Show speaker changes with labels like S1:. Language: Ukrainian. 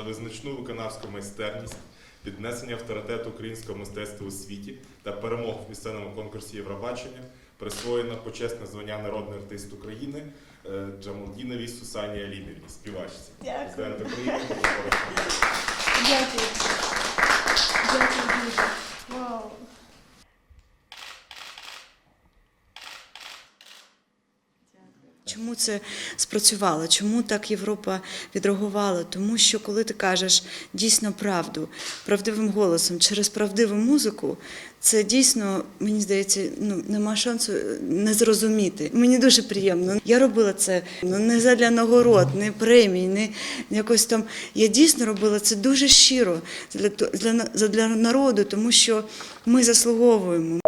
S1: за визначну виконавську майстерність, піднесення авторитету українського мистецтва у світі та перемог в місцевому конкурсі Євробачення присвоєно почесне звання народний артист України е, Джамалдіновій Сусані Алімівні, співачці.
S2: Дякую. Дякую дуже. Вау.
S3: Чому це спрацювало? Чому так Європа відреагувала? Тому що коли ти кажеш дійсно правду, правдивим голосом через правдиву музику, це дійсно, мені здається, ну нема шансу не зрозуміти. Мені дуже приємно. Я робила це ну не задля нагород, не премій, не якось там. Я дійсно робила це дуже щиро для, для, для народу, тому що ми заслуговуємо.